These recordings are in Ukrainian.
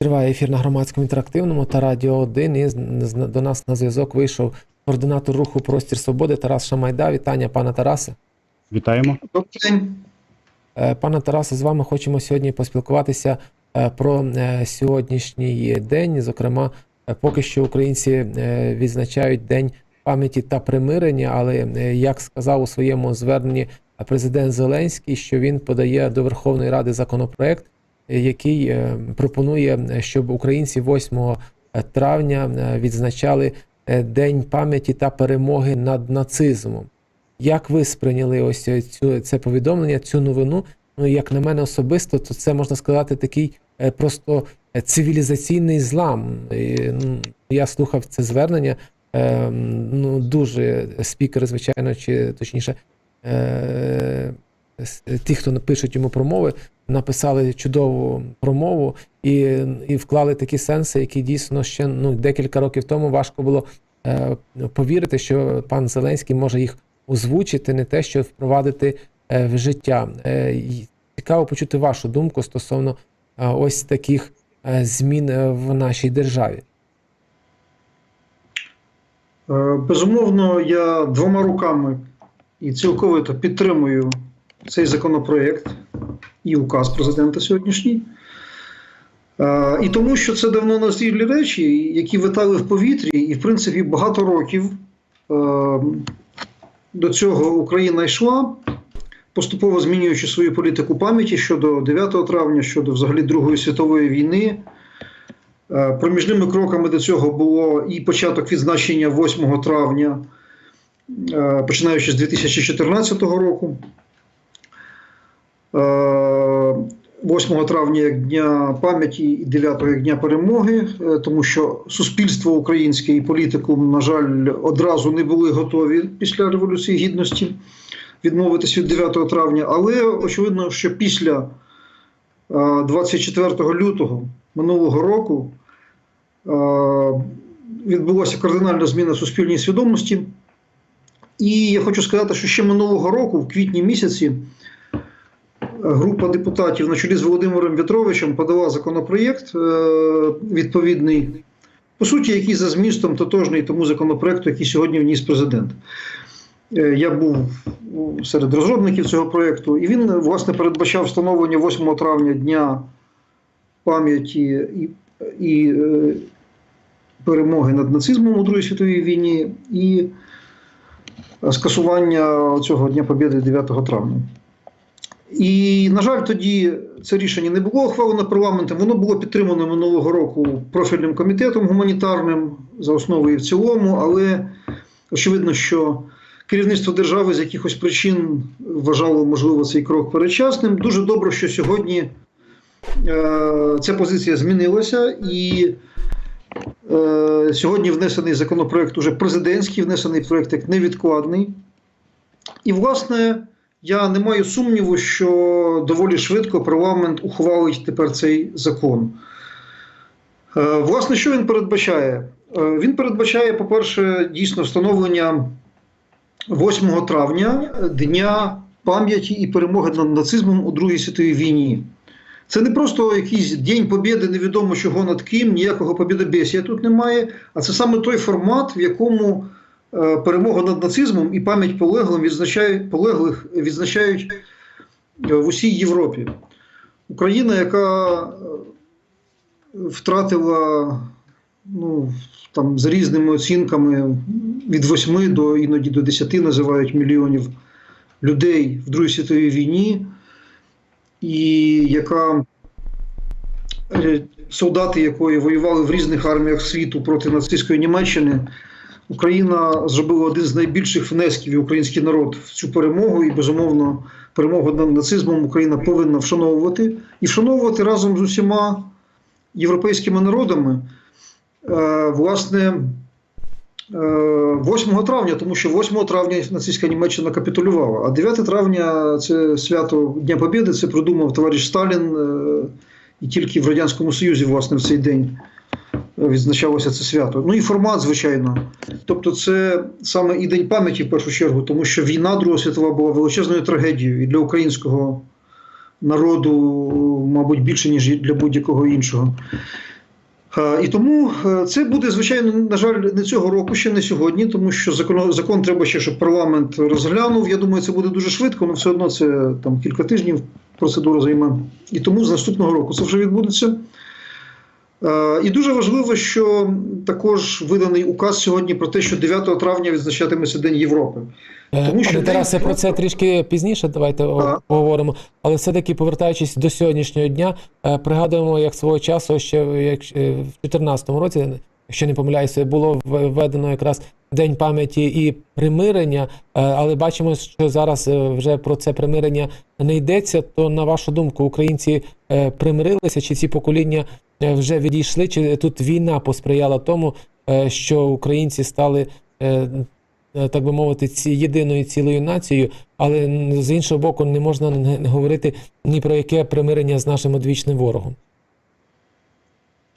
Триває ефір на громадському інтерактивному та Радіо 1. І до нас на зв'язок вийшов координатор руху Простір Свободи Тарас Шамайда. Вітання, пане Тарасе. Вітаємо. Добрий день. Е, Пане Тарасе, з вами хочемо сьогодні поспілкуватися е, про е, сьогоднішній день. Зокрема, поки що українці відзначають День пам'яті та примирення, але як сказав у своєму зверненні президент Зеленський, що він подає до Верховної Ради законопроект, який е, пропонує, е, щоб українці 8 травня е, відзначали е, День пам'яті та перемоги над нацизмом. Як ви сприйняли ось цю це повідомлення, цю новину? Ну, як на мене особисто, то це можна сказати такий е, просто е, цивілізаційний злам. Ну, я слухав це звернення. Е, ну, дуже спікери, звичайно, чи точніше, е, ті, хто пишуть йому промови, написали чудову промову і, і вклали такі сенси, які дійсно ще ну, декілька років тому важко було е, повірити, що пан Зеленський може їх озвучити, не те, що впровадити е, в життя. Е, Цікаво почути вашу думку стосовно е, ось таких е, змін е, в нашій державі. Е, Безумовно, я двома руками і цілковито підтримую цей законопроект і указ президента сьогоднішній. І тому, що це давно назрілі речі, які витали в повітрі, і, в принципі, багато років до цього Україна йшла, поступово змінюючи свою політику пам'яті щодо 9 травня, щодо взагалі Другої світової війни. Проміжними кроками до цього було і початок відзначення 8 травня, починаючи з 2014 року. Е, 8 травня як Дня пам'яті і 9 як Дня перемоги, е, тому що суспільство українське і політикум, на жаль, одразу не були готові після Революції Гідності відмовитись від 9 травня. Але очевидно, що після е, 24 лютого минулого року е, відбулася кардинальна зміна в суспільній свідомості. І я хочу сказати, що ще минулого року, в квітні місяці, група депутатів на чолі з Володимиром В'ятровичем подала законопроєкт е, відповідний, по суті, який за змістом тотожний тому законопроекту, який сьогодні вніс президент. Е, Я був серед розробників цього проєкту, і він, власне, передбачав встановлення 8 травня Дня пам'яті і, і е, перемоги над нацизмом у Другій світовій війні, і скасування цього Дня Побєди 9 травня. І, на жаль, тоді це рішення не було ухвалено парламентом, воно було підтримано минулого року профільним комітетом гуманітарним за основу і в цілому, але очевидно, що керівництво держави з якихось причин вважало, можливо, цей крок передчасним. Дуже добре, що сьогодні е, ця позиція змінилася, і е, сьогодні внесений законопроект уже президентський, внесений проект як невідкладний. І, власне, я не маю сумніву, що доволі швидко парламент ухвалить тепер цей закон. Е, Власне, що він передбачає? Е, Він передбачає, по-перше, дійсно встановлення 8 травня Дня пам'яті і перемоги над нацизмом у Другій світовій війні. Це не просто якийсь День Побєди, невідомо чого над ким, ніякого побєдобєсія тут немає, а це саме той формат, в якому перемогу над нацизмом і пам'ять полеглим відзначають, полеглих відзначають е, в усій Європі. Україна, яка е, втратила ну, там, за різними оцінками від 8 до іноді до 10 називають мільйонів людей в Другій світовій війні, і яка е, солдати якої воювали в різних арміях світу проти нацистської Німеччини. Україна зробила один з найбільших внесків і український народ в цю перемогу, і безумовно перемогу над нацизмом Україна повинна вшановувати. І вшановувати разом з усіма європейськими народами. Е, власне, е, 8 травня, тому що 8 травня нацистська Німеччина капітулювала, а 9 травня це свято Дня Побєди, це придумав товариш Сталін, е, і тільки в Радянському Союзі, власне, в цей день відзначалося це свято. Ну і формат, звичайно. Тобто, це саме і День пам'яті в першу чергу, тому що війна Друга світова була величезною трагедією і для українського народу, мабуть, більше, ніж для будь-якого іншого. Е, І тому е, це буде, звичайно, на жаль, не цього року, ще не сьогодні, тому що закон, закон треба ще, щоб парламент розглянув. Я думаю, це буде дуже швидко, але все одно це там кілька тижнів процедура займе. І тому з наступного року це вже відбудеться. Е, І дуже важливо, що також виданий указ сьогодні про те, що 9 травня відзначатиметься День Європи. Е, Тому що Тарасе, день- про це трішки пізніше давайте о- поговоримо. Але все-таки повертаючись до сьогоднішнього дня, е, пригадуємо, як свого часу ще в 2014 році, якщо не помиляюся, було введено якраз День пам'яті і примирення, е, але бачимо, що зараз е, вже про це примирення не йдеться. То на вашу думку, українці е, примирилися, чи ці покоління вже відійшли, чи тут війна посприяла тому, що українці стали. так би мовити, ці єдиною цілою нацією, але з іншого боку, не можна говорити ні про яке примирення з нашим одвічним ворогом.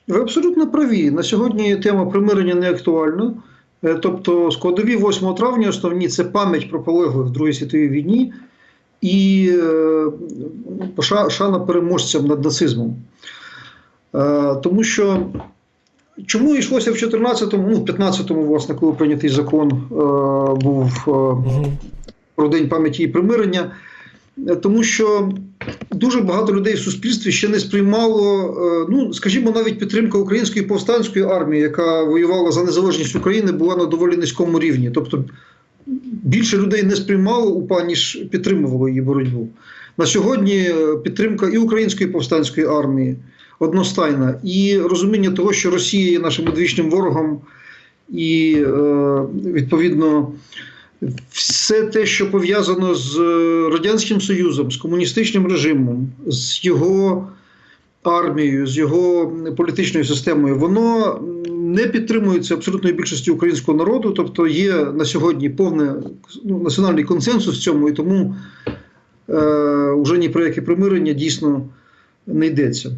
Ви абсолютно праві. На сьогодні тема примирення не актуальна. Е, Тобто, складові 8 травня основні це пам'ять про полеглих в Другій світовій війні і е, шана переможцям над нацизмом. Е, Тому що чому йшлося в 14-му, ну, в 15-му, власне, коли прийнятий закон був про День пам'яті і примирення, тому що дуже багато людей в суспільстві ще не сприймало, е, ну скажімо, навіть підтримка української повстанської армії, яка воювала за незалежність України, була на доволі низькому рівні. Тобто більше людей не сприймало УПА, ніж підтримувало її боротьбу. На сьогодні е, підтримка і української повстанської армії одностайна, і розуміння того, що Росія є нашим одвічним ворогом, і е, відповідно все те, що пов'язано з е, Радянським Союзом, з комуністичним режимом, з його армією, з його політичною системою, воно не підтримується абсолютною більшістю українського народу. Тобто є на сьогодні повний ну, національний консенсус в цьому, і тому е, вже ні про яке примирення дійсно не йдеться.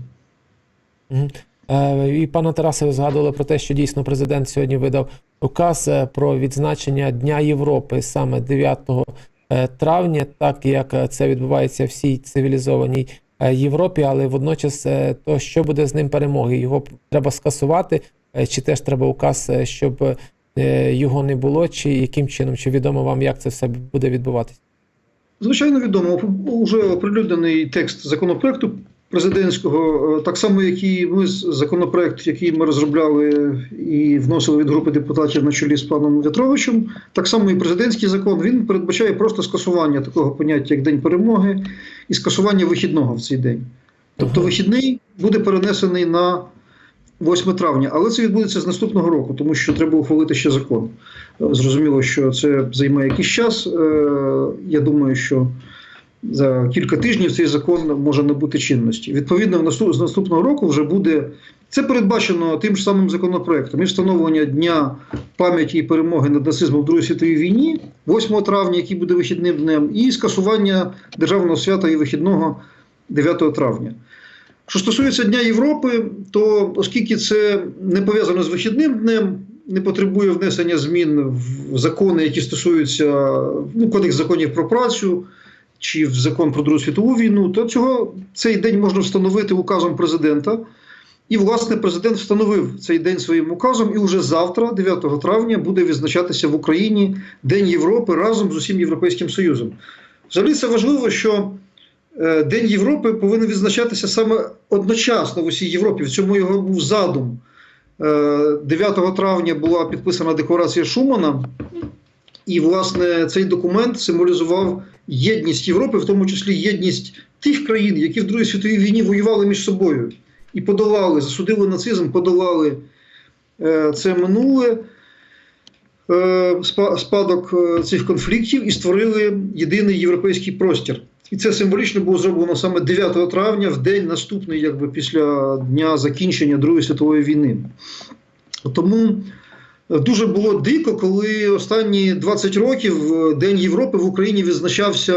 Е, І пане Тарасе, ви згадували про те, що дійсно президент сьогодні видав указ е, про відзначення Дня Європи саме 9 е, травня, так як це відбувається в всій цивілізованій Європі, але водночас то що буде з ним перемоги? Його треба скасувати, чи теж треба указ, щоб його не було, чи яким чином, чи відомо вам, як це все буде відбуватися? Звичайно, відомо. Уже оприлюднений текст законопроекту президентського, е, так само, як і ми законопроект, який ми розробляли і вносили від групи депутатів на чолі з паном В'ятровичем, так само і президентський закон, він передбачає просто скасування такого поняття, як День перемоги, і скасування вихідного в цей день. Тобто Ага. вихідний буде перенесений на 8 травня, але це відбудеться з наступного року, тому що треба ухвалити ще закон. Е, Зрозуміло, що це займе якийсь час. Е, Я думаю, що за кілька тижнів цей закон може набути чинності. Відповідно, з наступного року вже буде це передбачено тим ж самим законопроектом і встановлення дня пам'яті і перемоги над нацизмом в Другій світовій війні, 8 травня, який буде вихідним днем, і скасування державного свята і вихідного 9 травня. Що стосується Дня Європи, то оскільки це не пов'язано з вихідним днем, не потребує внесення змін в закони, які стосуються ну, кодекс законів про працю чи в закон про Другу світову війну, то цього цей день можна встановити указом президента. І, власне, президент встановив цей день своїм указом, і вже завтра, 9 травня, буде відзначатися в Україні День Європи разом з усім Європейським Союзом. Взагалі це важливо, що е, День Європи повинен відзначатися саме одночасно в усій Європі. В цьому його був задум. Е, 9 травня була підписана декларація Шумана, і, власне, цей документ символізував єдність Європи, в тому числі єдність тих країн, які в Другій світовій війні воювали між собою і подолали, засудили нацизм, подолали е, це минуле е, спадок е, цих конфліктів і створили єдиний європейський простір. І це символічно було зроблено саме 9 травня, в день наступний, якби після дня закінчення Другої світової війни. Тому дуже було дико, коли останні 20 років е, День Європи в Україні відзначався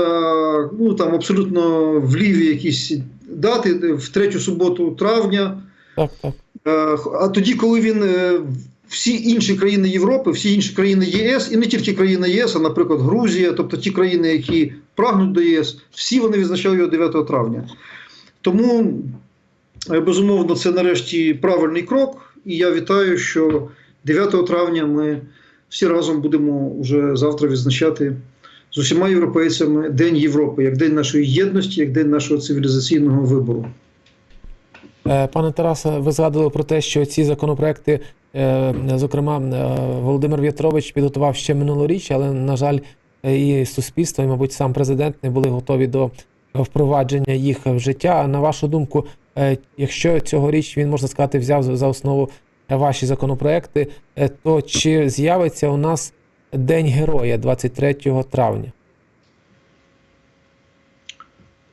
ну там абсолютно в ліві якісь дати в третю суботу травня. Так, так. Е, А тоді, коли він е, всі інші країни Європи, всі інші країни ЄС, і не тільки країни ЄС, а наприклад, Грузія, тобто ті країни, які прагнуть до ЄС, всі вони відзначали його 9 травня. Тому, безумовно, це нарешті правильний крок. І я вітаю, що 9 травня ми всі разом будемо вже завтра відзначати з усіма європейцями День Європи, як День нашої єдності, як День нашого цивілізаційного вибору. Е, Пане Тарасе, ви згадували про те, що ці законопроекти, е, зокрема, е, Володимир В'ятрович підготував ще минулоріч, але, на жаль, і суспільство, і, мабуть, сам президент не були готові до впровадження їх в життя. На вашу думку, якщо цьогоріч він, можна сказати, взяв за основу ваші законопроекти, е, то чи з'явиться у нас День Героя 23 травня?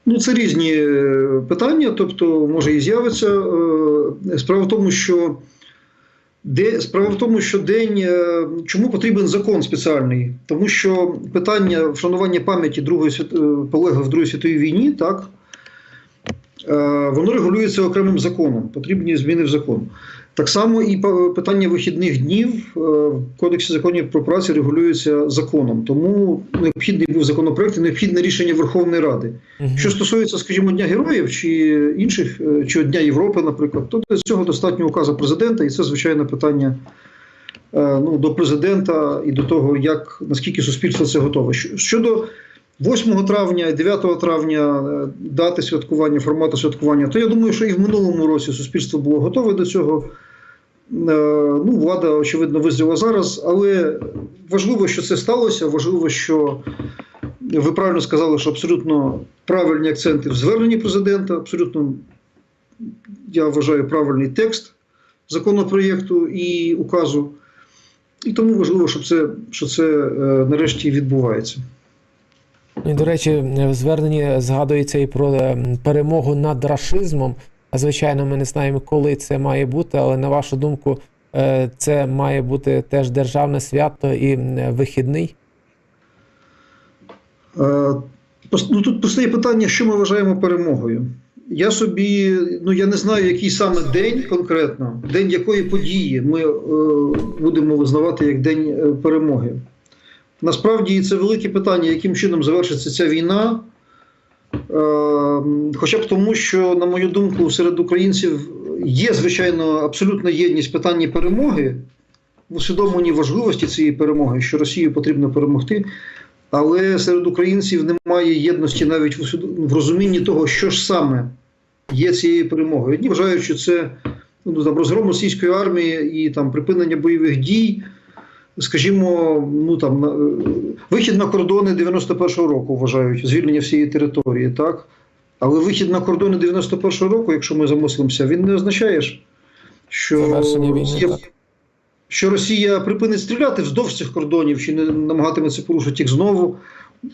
Ну, це різні е, питання, тобто, може і з'явиться. Е, Справа в тому, що де справа в тому, що день чому потрібен закон спеціальний? Тому що питання вшанування пам'яті Другої полеглих в Другій світовій війні, так воно регулюється окремим законом. Потрібні зміни в закон. Так само і питання вихідних днів е, в Кодексі законів про працю регулюється законом. Тому необхідний був законопроект і необхідне рішення Верховної Ради. Мгм. Що стосується, скажімо, Дня Героїв чи інших, е, чи Дня Європи, наприклад, то для цього достатньо указу президента, і це звичайно питання е, ну, до президента і до того, як наскільки суспільство це готове. Щодо 8 травня і 9 травня е, дати святкування, формату святкування, то я думаю, що і в минулому році суспільство було готове до цього. Е, Ну, влада, очевидно, визріла зараз, але важливо, що це сталося. Важливо, що ви правильно сказали, що абсолютно правильні акценти в зверненні президента, абсолютно, я вважаю, правильний текст законопроєкту і указу. І тому важливо, щоб це, що це е, нарешті відбувається. До речі, в зверненні згадується і про е, перемогу над рашизмом. Звичайно, ми не знаємо, коли це має бути, але на вашу думку, е, це має бути теж державне свято і вихідний. Е, Ну, тут постає питання, що ми вважаємо перемогою. Я собі, ну я не знаю, який саме день конкретно, день якої події ми е, будемо визнавати як день е, перемоги. Насправді це велике питання, яким чином завершиться ця війна. Е, хоча б тому, що, на мою думку, серед українців є, звичайно, абсолютна єдність в питанні перемоги, в усвідомленні важливості цієї перемоги, що Росію потрібно перемогти. Але серед українців немає єдності навіть в розумінні того, що ж саме є цією перемогою. Одні вважають, що це ну, там, розгром російської армії і там, припинення бойових дій, скажімо, ну, там, е, вихід на кордони 91-го року вважають, звільнення всієї території. так? Але вихід на кордони 91-го року, якщо ми замислимося, він не означає, що Росія- що Росія припинить стріляти вздовж цих кордонів чи не намагатиметься порушити їх знову.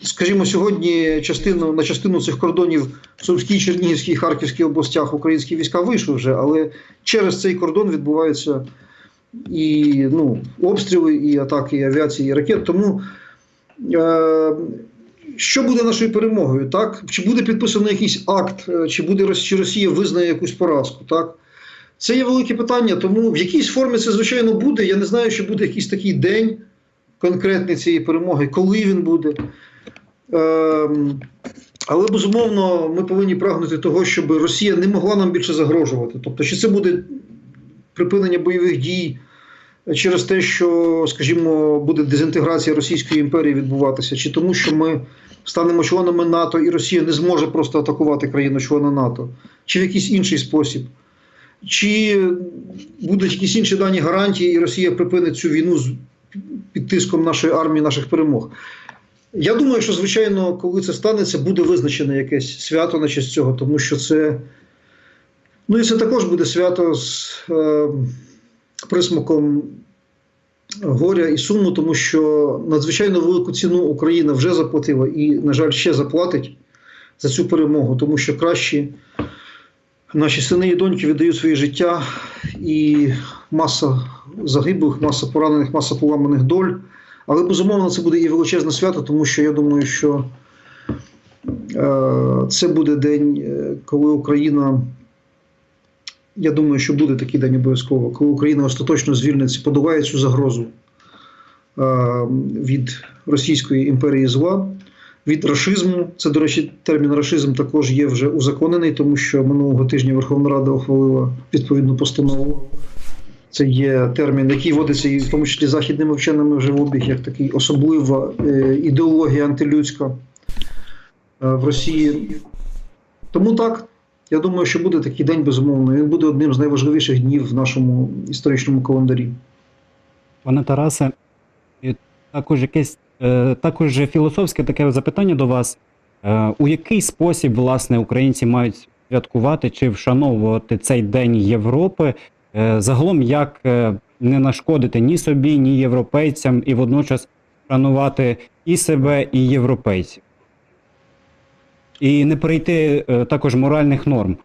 Скажімо, сьогодні частину, на частину цих кордонів в Сумській, Чернігівській, Харківській областях українські війська вийшли вже, але через цей кордон відбуваються і ну, обстріли, і атаки, і авіації, і ракет. Тому е, що буде нашою перемогою? Так? Чи буде підписано якийсь акт, е, чи буде чи Росія визнає якусь поразку? Так? Це є велике питання, тому в якійсь формі це, звичайно, буде. Я не знаю, чи буде якийсь такий день конкретний цієї перемоги, коли він буде. Ем, але безумовно ми повинні прагнути того, щоб Росія не могла нам більше загрожувати. Тобто, чи це буде припинення бойових дій через те, що, скажімо, буде дезінтеграція Російської імперії відбуватися, чи тому, що ми станемо членами НАТО і Росія не зможе просто атакувати країну-члена НАТО, чи в якийсь інший спосіб. Чи будуть якісь інші дані гарантії, і Росія припинить цю війну під тиском нашої армії, наших перемог? Я думаю, що звичайно, коли це станеться, буде визначене якесь свято на честь цього, тому що це. Ну і це також буде свято з е, присмаком горя і суму, тому що надзвичайно велику ціну Україна вже заплатила і, на жаль, ще заплатить за цю перемогу, тому що кращі наші сини і доньки віддають своє життя, і маса загиблих, маса поранених, маса поламаних доль. Але безумовно це буде і величезне свято, тому що я думаю, що е, це буде день, е, коли Україна. Я думаю, що буде такий день обов'язково, коли Україна остаточно звільниться, подолає цю загрозу від Російської імперії зла. від рашизму. Це, до речі, термін рашизм також є вже узаконений, тому що минулого тижня Верховна Рада ухвалила відповідну постанову. Це є термін, який вводиться і в тому числі західними вченими вже в обіг, як такий особлива е, ідеологія антилюдська е, в Росії. Тому так, я думаю, що буде такий день, безумовно. Він буде одним з найважливіших днів в нашому історичному календарі. Пане Тарасе, також якесь е, також філософське таке запитання до вас. Е, У який спосіб власне українці мають святкувати чи вшановувати цей День Європи? Е, Загалом, як не нашкодити ні собі, ні європейцям, і водночас шанувати і себе, і європейців? І не перейти е, також моральних норм.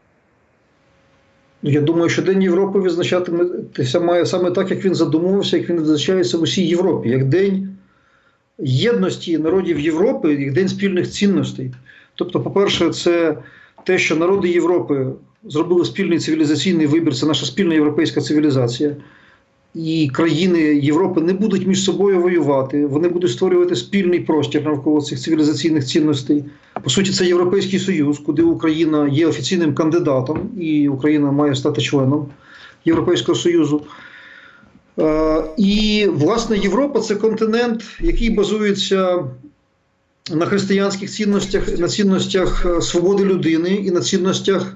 Я думаю, що День Європи відзначатиметься має саме так, як він задумувався, як він відзначається в усій Європі, як День єдності народів Європи, як День спільних цінностей. Тобто, по-перше, це те, що народи Європи зробили спільний цивілізаційний вибір, це наша спільна європейська цивілізація. І країни Європи не будуть між собою воювати, вони будуть створювати спільний простір навколо цих цивілізаційних цінностей. По суті, це Європейський Союз, куди Україна є офіційним кандидатом, і Україна має стати членом Європейського Союзу. Е, І, власне, Європа це континент, який базується на християнських цінностях, на цінностях е, свободи людини і на цінностях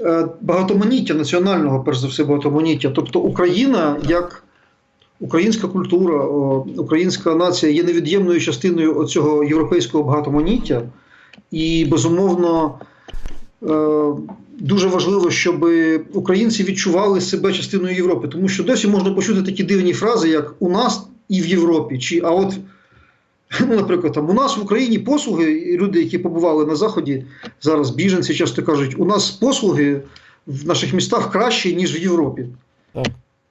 е, багатоманіття, національного, перш за все, багатоманіття. Тобто Україна як українська культура, українська нація є невід'ємною частиною цього європейського багатоманіття. І, безумовно, е, дуже важливо, щоб українці відчували себе частиною Європи, тому що досі можна почути такі дивні фрази, як у нас і в Європі. Чи а от, ну, наприклад, там у нас в Україні послуги, люди, які побували на Заході, зараз біженці часто кажуть, у нас послуги в наших містах кращі, ніж в Європі. Так.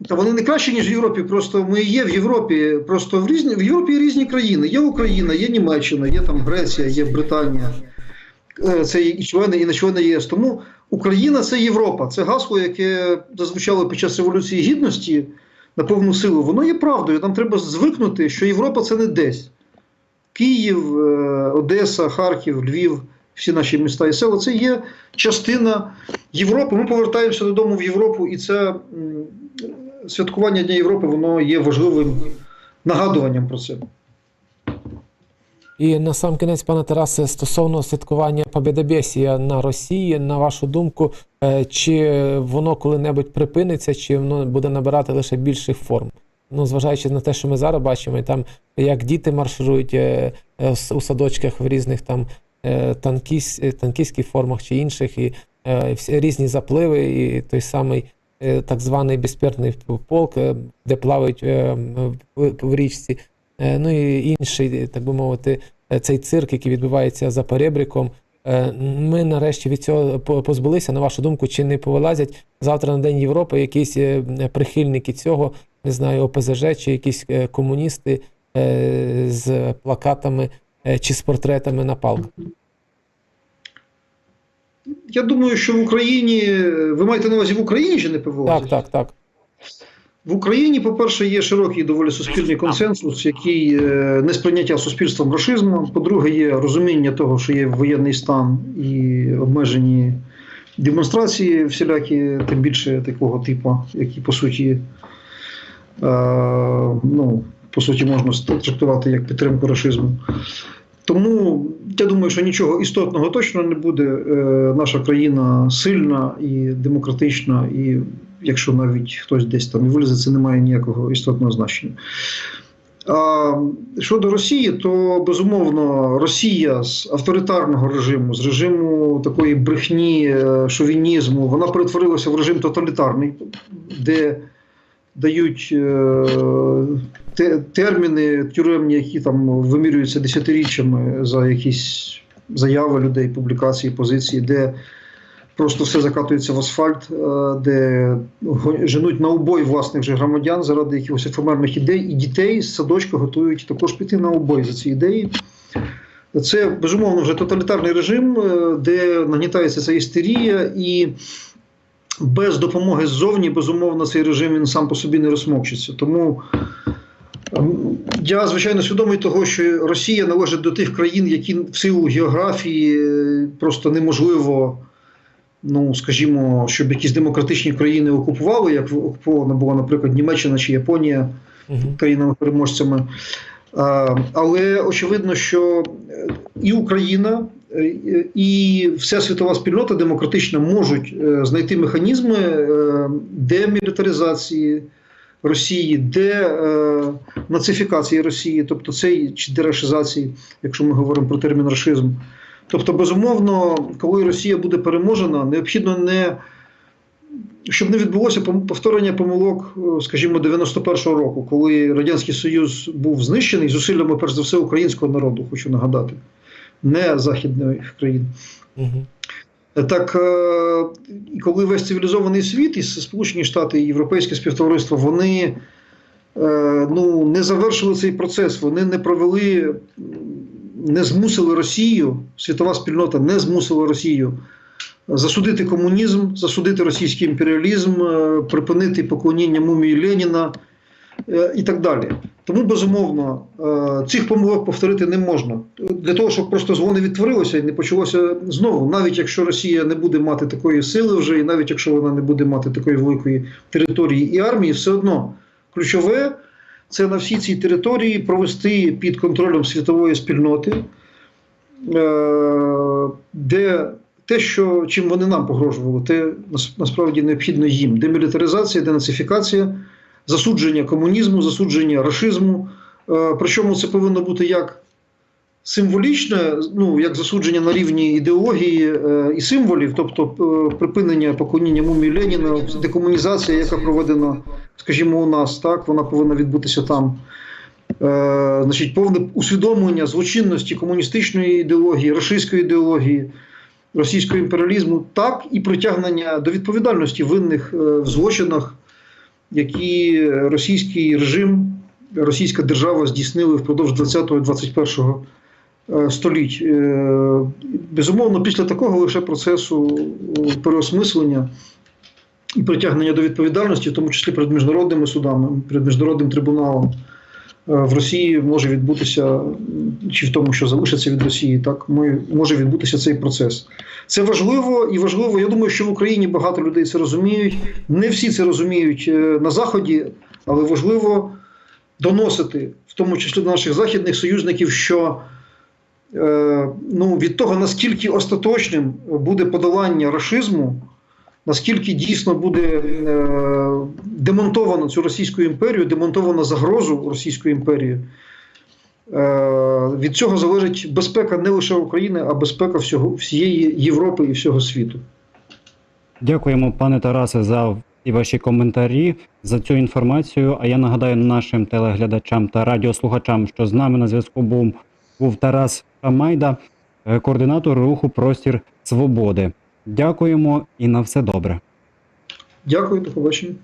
Та вони не кращі, ніж в Європі. Просто ми є в Європі. Просто в різні в Європі є різні країни. Є Україна, є Німеччина, є там Греція, є Британія. Е, Це і члени, і не члени ЄС. Тому Україна це Європа. Це гасло, яке зазвучало під час Революції Гідності на повну силу. Воно є правдою. Нам треба звикнути, що Європа це не десь. Київ, е, Одеса, Харків, Львів, всі наші міста і села це є частина Європи. Ми повертаємося додому в Європу, і це святкування Дня Європи воно є важливим нагадуванням про це. І на сам кінець, пане Тарасе, стосовно святкування Побєдобєсія на Росії, на вашу думку, е, чи воно коли-небудь припиниться, чи воно буде набирати лише більших форм? Ну, зважаючи на те, що ми зараз бачимо, і там як діти марширують е, е, у садочках в різних там танкіс, танкістських формах чи інших, і різні запливи, і той самий так званий безпертний полк, е, де плавають е, в, річці. Е, Ну і інший, так би мовити, е, цей цирк, який відбувається за перебріком. Е, Ми нарешті від цього позбулися. На вашу думку, чи не повилазять завтра на День Європи якісь е, прихильники цього, не знаю, ОПЗЖ чи якісь е, комуністи е, з плакатами е, чи з портретами на палках? Я думаю, що в Україні ви маєте на увазі в Україні чи не ПВО? Так, так, так. В Україні, по-перше, є широкий доволі суспільний консенсус, який е, не сприйняття суспільством рашизму. По-друге, є розуміння того, що є воєнний стан і обмежені демонстрації всілякі, тим більше такого типу, які по суті, е, ну, по суті, можна трактувати як підтримку рашизму. Тому я думаю, що нічого істотного точно не буде. Е, Наша країна сильна і демократична, і якщо навіть хтось десь там і вилізе, це не має ніякого істотного значення. А щодо Росії, то безумовно Росія з авторитарного режиму, з режиму такої брехні, е, шовінізму, вона перетворилася в режим тоталітарний, де дають е, терміни тюремні, які там вимірюються десятиріччями за якісь заяви людей, публікації, позиції, де просто все закатується в асфальт, е, де женуть на убой власних же громадян заради якихось ефемерних ідей, і дітей з садочка готують також піти на убой за ці ідеї. Це безумовно вже тоталітарний режим, е, де нагнітається ця істерія, і без допомоги ззовні, безумовно, цей режим він сам по собі не розсмокчиться. Тому Я звичайно свідомий того, що Росія належить до тих країн, які в силу географії е, просто неможливо, ну скажімо, щоб якісь демократичні країни окупували, як окупована була, наприклад, Німеччина чи Японія Мгм. країнами-переможцями. Але очевидно, що е, і Україна, е, і вся світова спільнота демократична можуть знайти механізми демілітаризації Росії, денацифікації Росії, тобто це чи дерешизації, якщо ми говоримо про термін рашизм. Тобто, безумовно, коли Росія буде переможена, необхідно не щоб не відбулося повторення помилок, е, скажімо, 91-го року, коли Радянський Союз був знищений зусиллями, перш за все, українського народу, хочу нагадати, не західних країн. Мгм. Так, е, коли весь цивілізований світ, і Сполучені Штати, і Європейське співтовариство, вони е, ну, не завершили цей процес, вони не провели, не змусили Росію, світова спільнота не змусила Росію засудити комунізм, засудити російський імперіалізм, е, припинити поклоніння мумії Леніна і так далі. Тому, безумовно, е, цих помилок повторити не можна. Для того, щоб просто зло не відтворилося і не почалося знову, навіть якщо Росія не буде мати такої сили вже, і навіть якщо вона не буде мати такої великої території і армії, все одно ключове це на всій цій території провести під контролем світової спільноти, е, де те, що чим вони нам погрожували, те насправді необхідно їм. Демілітаризація, денацифікація, засудження комунізму, засудження рашизму. Е, Причому це повинно бути як символічне, ну як засудження на рівні ідеології е, і символів, тобто е, припинення поклоніння мумії Леніна, декомунізація, яка проведена, скажімо, у нас, так вона повинна відбутися там. Значить, повне усвідомлення злочинності комуністичної ідеології, рашистської ідеології, російського імперіалізму, так і притягнення до відповідальності винних в злочинах, які російський режим, російська держава здійснили впродовж 20-21 е, століть. Е, Безумовно, після такого лише процесу е, переосмислення і притягнення до відповідальності, в тому числі перед міжнародними судами, перед міжнародним трибуналом. Е, В Росії може відбутися, чи в тому, що залишиться від Росії, так ми- може відбутися цей процес. Це важливо і важливо. Я думаю, що в Україні багато людей це розуміють. Не всі це розуміють е, на Заході, але важливо доносити, в тому числі до наших західних союзників, що е, ну, від того, наскільки остаточним буде подолання рашизму, наскільки дійсно буде е, демонтовано цю Російську імперію, демонтовано загрозу Російської імперії. Е, від цього залежить безпека не лише України, а безпека всього, всієї Європи і всього світу. Дякуємо, пане Тарасе, за і ваші коментарі, за цю інформацію. А я нагадаю нашим телеглядачам та радіослухачам, що з нами на зв'язку був, був Тарас Шамайда, е, координатор руху Простір Свободи. Дякуємо і на все добре. Дякую, до побачення.